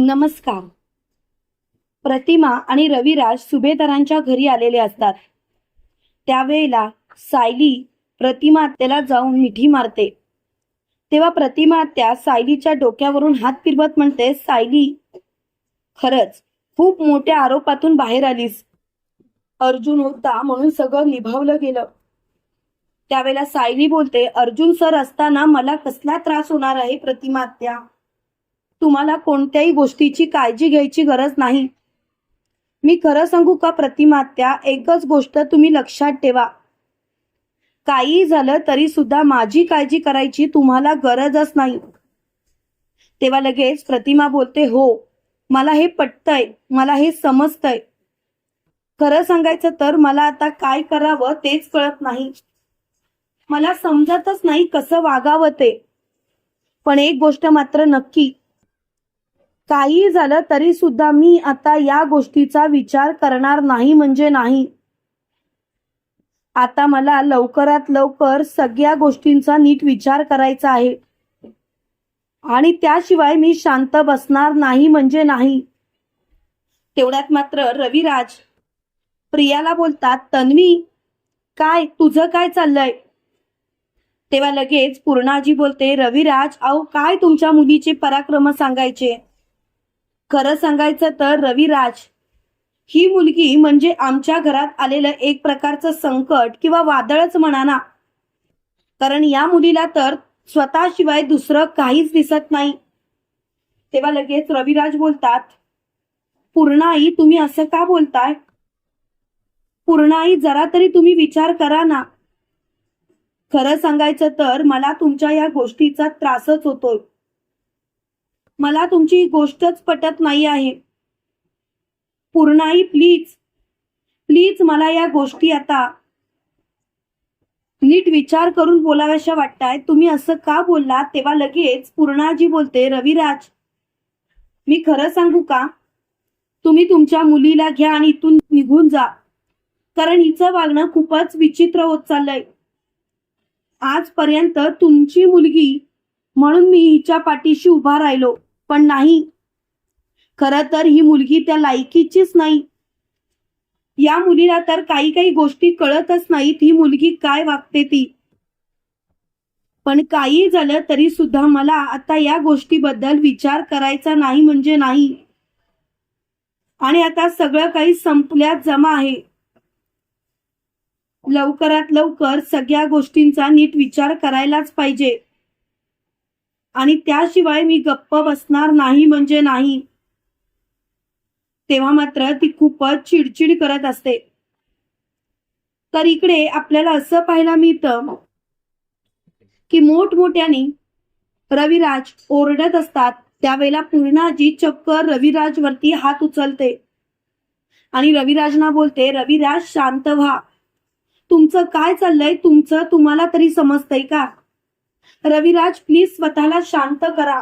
नमस्कार. प्रतिमा आणि रविराज सुभेदारांच्या घरी आलेले असतात. त्यावेळेला सायली प्रतिमा त्याला जाऊन मिठी मारते. तेव्हा प्रतिमा त्या सायलीच्या डोक्यावरून हात फिरवत म्हणते सायली खरंच खूप मोठ्या आरोपातून बाहेर आलीस. अर्जुन होता म्हणून सगळं निभावलं गेलं. त्यावेळेला सायली बोलते अर्जुन सर असताना मला कसला त्रास होणार आहे प्रतिमा त्या तुम्हाला कोणत्याही गोष्टीची काळजी घ्यायची गरज नाही. मी खरं सांगू का प्रतिमा त्या एकच गोष्ट तुम्ही लक्षात ठेवा. काही झालं तरी सुद्धा माझी काळजी करायची तुम्हाला गरजच नाही. तेव्हा लगेच प्रतिमा बोलते हो मला हे पटतंय मला हे समजतंय. खरं सांगायचं तर मला आता काय करावं तेच कळत नाही. मला समजतच नाही कसं वागावं ते. पण एक गोष्ट मात्र नक्की काही झालं तरी सुद्धा मी आता या गोष्टीचा विचार करणार नाही म्हणजे नाही. आता मला लवकरात लवकर सगळ्या गोष्टींचा नीट विचार करायचा आहे. आणि त्याशिवाय मी शांत बसणार नाही म्हणजे नाही. तेवढ्यात मात्र रविराज प्रियाला बोलतात तन्वी काय? तुझं काय चाललंय? तेव्हा लगेच पूर्णाजी बोलते रविराज अहो काय तुमच्या मुलीचे पराक्रम सांगायचे? खरं सांगायचं तर रविराज ही मुलगी म्हणजे आमच्या घरात आलेलं एक प्रकारचं संकट किंवा वादळच म्हणा ना. कारण या मुलीला तर स्वतःशिवाय दुसरं काहीच दिसत नाही. तेव्हा लगेच रविराज बोलतात पूर्णाई तुम्ही असं का बोलताय? पूर्णाई जरा तरी तुम्ही विचार करा ना. खरं सांगायचं तर मला तुमच्या या गोष्टीचा त्रासच होतोय. मला तुमची गोष्टच पटत नाही आहे. पूर्णाई प्लीज प्लीज मला या गोष्टी आता नीट विचार करून बोलाव्याशा वाटताय. तुम्ही असं का बोलला तेव्हा लगेच पूर्णाजी बोलते रविराज मी खरं सांगू का? तुम्ही तुमच्या मुलीला घ्या आणि इथून निघून जा. कारण हिचं वागणं खूपच विचित्र होत चाललंय. आजपर्यंत तुमची मुलगी म्हणून मी हिच्या पाठीशी उभा राहिलो. पण नाही. खरं तर ही मुलगी त्या लायकीचीच नाही. या मुलीला तर काही काही गोष्टी कळतच नाहीत. ही मुलगी काय वागते ती? पण काही झालं तरी सुद्धा मला आता या गोष्टीबद्दल विचार करायचा नाही म्हणजे नाही. आणि आता सगळं काही संपल्यात जमा आहे. लवकरात लवकर सगळ्या गोष्टींचा नीट विचार करायलाच पाहिजे. आणि त्याशिवाय मी गप्प बसणार नाही म्हणजे नाही. तेव्हा मात्र ती खूपच चिडचिड करत असते. तर इकडे आपल्याला असं पाहायला मिळतं की मोठमोठ्याने रविराज ओरडत असतात. त्यावेळेला पूर्णाजी चक्क रविराज वरती हात उचलते. आणि रविराजना बोलते रविराज शांत व्हा. तुमचं काय चाललंय? तुमचं तुम्हाला तरी समजतंय का? रविराज प्लीज स्वतःला शांत करा.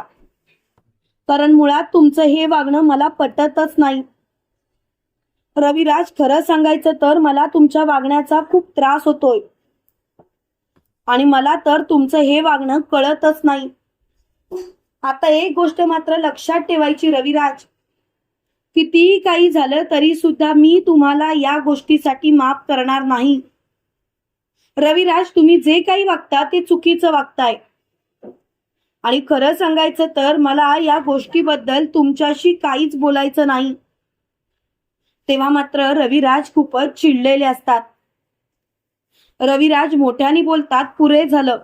कारण मुळात तुमचं हे वागणं मला पटतच नाही. रविराज खरं सांगायचं तर मला तुमच्या वागण्याचा खूप त्रास होतोय. आणि मला तर तुमचं हे वागणं कळतच नाही. आता एक गोष्ट मात्र लक्षात ठेवायची रविराज. कितीही काही झालं तरी सुद्धा मी तुम्हाला या गोष्टीसाठी माफ करणार नाही. रविराज तुम्ही जे काही वागता ते चुकीचं वागताय. आणि खरं सांगायचं तर मला या गोष्टीबद्दल तुमच्याशी काहीच बोलायचं नाही. तेव्हा मात्र रविराज खूपच चिडलेले असतात. रविराज मोठ्याने बोलतात पुरे झालं.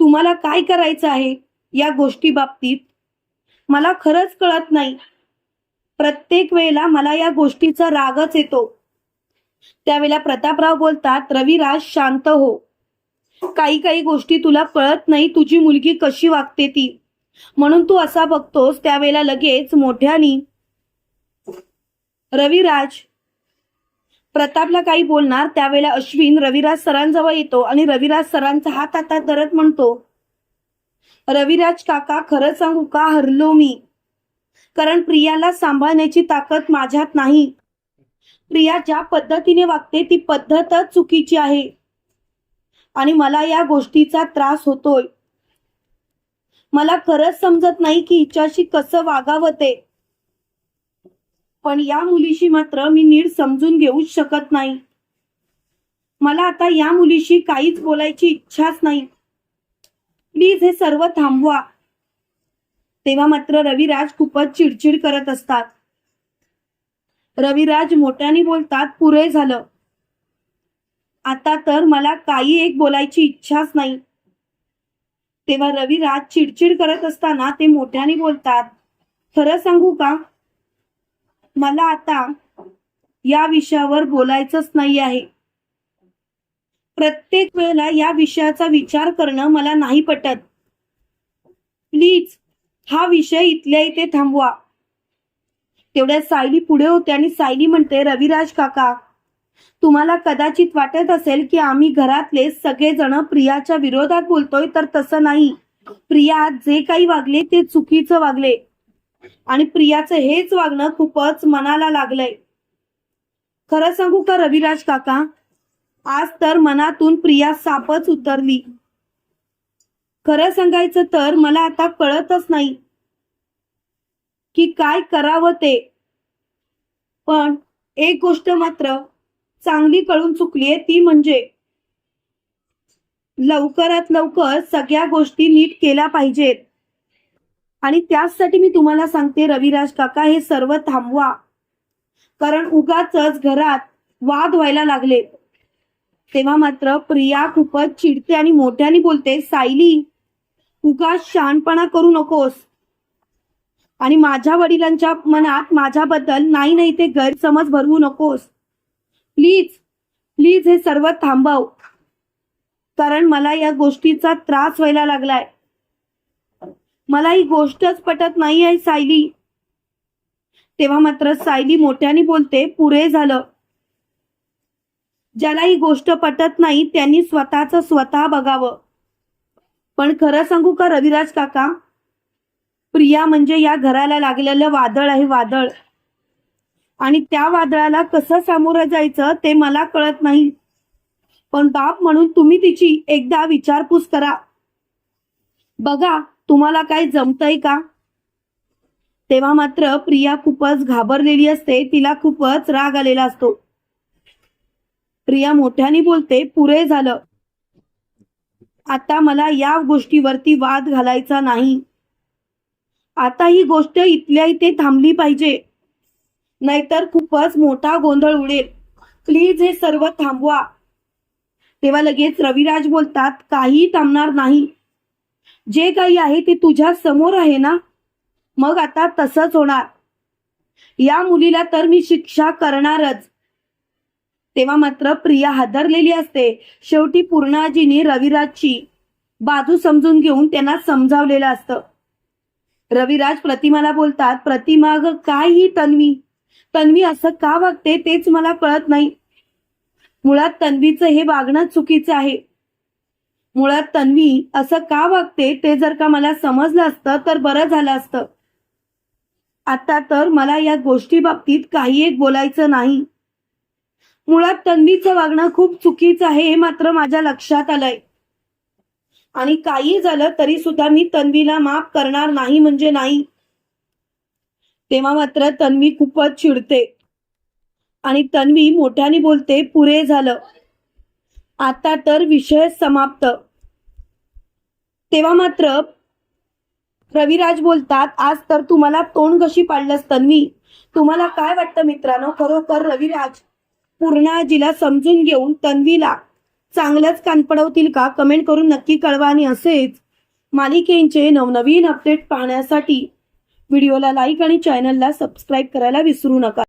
तुम्हाला काय करायचं आहे या गोष्टी बाबतीत मला खरंच कळत नाही. प्रत्येक वेळेला मला या गोष्टीचा रागच येतो. त्यावेळेला प्रतापराव बोलतात रविराज शांत हो. काही काही गोष्टी तुला कळत नाही तुझी मुलगी कशी वागते ती. म्हणून तू असा बघतोस त्यावेळेला लगेच मोठ्यानी रविराज प्रतापला काही बोलणार त्यावेळेला अश्विन रविराज सरांजवळ येतो आणि रविराज सरांचा हात हातात धरत म्हणतो रविराज काका खरं सांगू का हरलो मी? कारण प्रियाला सांभाळण्याची ताकद माझ्यात नाही. प्रिया ज्या पद्धतीने वागते ती पद्धतच चुकीची आहे. आणि मला या गोष्टीचा त्रास होतोय. मला खरंच समजत नाही की हिच्याशी कसं वागावं ते. पण या मुलीशी मात्र मी नीट समजून घेऊच शकत नाही. मला आता या मुलीशी काहीच बोलायची इच्छाच नाही. प्लीज हे सर्व थांबवा. तेव्हा मात्र रविराज खूपच चिडचिड करत असतात. रविराज मोठ्याने बोलतात पुरे झालं. आता तर मला काही एक बोलायची इच्छाच नाही. तेव्हा रविराज चिडचिड करत असताना ते मोठ्याने बोलतात खरं सांगू का? मला आता या विषयावर बोलायचंच नाही आहे. प्रत्येक वेळेला या विषयाचा विचार करणं मला नाही पटत. प्लीज हा विषय इथल्या इथे थांबवा. तेवढ्या सायली पुढे होते आणि सायली म्हणते रविराज काका तुम्हाला कदाचित वाटत असेल की आम्ही घरातले सगळेजण प्रियाच्या विरोधात बोलतोय तर तसं नाही. प्रिया जे काही वागले ते चुकीचं वागले. आणि प्रियाचं हेच वागणं खूपच मनाला लागलंय. खरं सांगू का रविराज काका आज तर मनातून प्रिया सापच उतरली. खरं सांगायचं तर मला आता कळतच नाही. की काय करावं ते. पण एक गोष्ट मात्र चांगली कळून चुकलीये ती म्हणजे लवकरात लवकर सगळ्या गोष्टी नीट केल्या पाहिजेत. आणि त्याचसाठी मी तुम्हाला सांगते रविराज काका हे सर्व थांबवा. कारण उगाच घरात वाद व्हायला लागले. तेव्हा मात्र प्रिया खूपच चिडते आणि मोठ्याने बोलते सायली उगाच शहाणपणा करू नकोस. आणि माझ्या वडिलांच्या मनात माझ्याबद्दल नाही नाही ते गैरसमज भरवू नकोस. प्लीज प्लीज हे सर्व थांबव. कारण मला या गोष्टीचा त्रास व्हायला लागलाय. मला ही गोष्टच पटत नाही आहे सायली. तेव्हा मात्र सायली मोठ्याने बोलते पुरे झालं. ज्याला ही गोष्ट पटत नाही त्यांनी स्वतःच स्वतः बघावं. पण खरं सांगू का रविराज काका? प्रिया म्हणजे या घराला लागलेलं वादळ आहे वादळ. आणि त्या वादळाला कसं सामोरं जायचं ते मला कळत नाही. पण बाप म्हणून तुम्ही तिची एकदा विचारपूस करा. बघा तुम्हाला काय जमतंय का? तेव्हा मात्र प्रिया खूपच घाबरलेली असते तिला खूपच राग आलेला असतो. प्रिया मोठ्याने बोलते पुरे झालं. आता मला या गोष्टीवरती वाद घालायचा नाही. आता ही गोष्ट इथल्या इथे थांबली पाहिजे. नाहीतर खूपच मोठा गोंधळ उडेल. प्लीज हे सर्व थांबवा. तेव्हा लगेच रविराज बोलतात काही थांबणार नाही. जे काही आहे ते तुझ्या समोर आहे ना? मग आता तसंच होणार. या मुलीला तर मी शिक्षा करणारच. तेव्हा मात्र प्रिया हादरलेली असते. शेवटी पूर्णाजीने रविराजची बाजू समजून घेऊन त्यांना समजावलेलं असतं. रविराज प्रतिमाला बोलतात प्रतिमा ग काय ही तन्वी? तन्वी असं का वागते तेच मला कळत नाही. मुळात तन्वीचं हे वागणं चुकीचं आहे. मुळात तन्वी असं का वागते ते जर का मला समजलं असतं तर बरं झालं असतं. आता तर मला या गोष्टी बाबतीत काही एक बोलायचं नाही. मुळात तन्वीचं वागणं खूप चुकीचं आहे हे मात्र माझ्या लक्षात आलंय. आणि काही झालं तरी सुद्धा मी तन्वीला माफ करणार नाही म्हणजे नाही. तेव्हा मात्र तन्वी खूपच चिडते. आणि तन्वी मोठ्याने बोलते पुरे झालं. आता तर विषय समाप्त. तेव्हा मात्र रविराज बोलतात आज तर तुम्हाला तोंड कशी पाडलंस तन्वी? तुम्हाला काय वाटतं मित्रांनो? खरोखर रविराज पूर्णाजीला समजून घेऊन तन्वीला चांगलंच कान पडवतील का? कमेंट करून नक्की कळवा आणि असेच मालिकेंचे नवनवीन अपडेट पाहण्यासाठी व्हिडिओला लाईक आणि चॅनलला सबस्क्राईब करायला विसरू नका.